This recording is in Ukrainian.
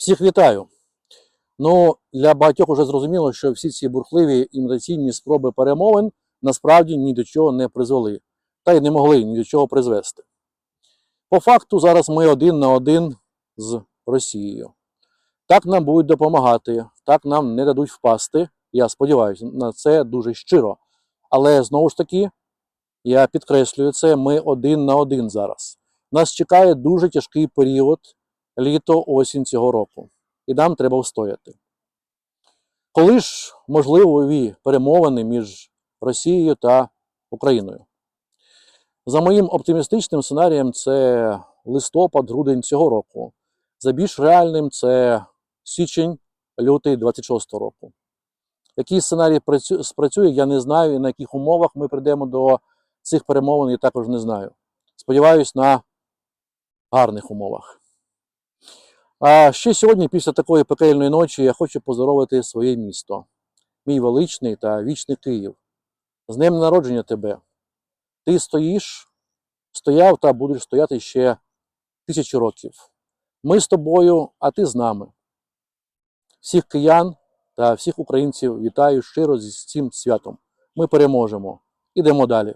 Всіх вітаю. Ну, для багатьох уже зрозуміло, що всі ці бурхливі імітаційні спроби перемовин насправді ні до чого не призвели, та й не могли ні до чого призвести. По факту, зараз ми один на один з Росією. Так нам будуть допомагати, так нам не дадуть впасти. Я сподіваюся на це дуже щиро. Але знову ж таки, я підкреслюю це, ми один на один зараз. Нас чекає дуже тяжкий період літо, осінь цього року. І нам треба встояти. Коли ж можливі перемовини між Росією та Україною? За моїм оптимістичним сценарієм, це листопад-грудень цього року. За більш реальним це січень-лютий 26 року. Який сценарій працю- спрацює, я не знаю, і на яких умовах ми прийдемо до цих перемовин, я також не знаю. Сподіваюсь, на гарних умовах. А ще сьогодні, після такої пекельної ночі, я хочу поздоровити своє місто, мій величний та вічний Київ. З днем народження тебе. Ти стоїш, стояв та будеш стояти ще тисячі років. Ми з тобою, а ти з нами. Всіх киян та всіх українців вітаю щиро зі цим святом. Ми переможемо. Ідемо далі.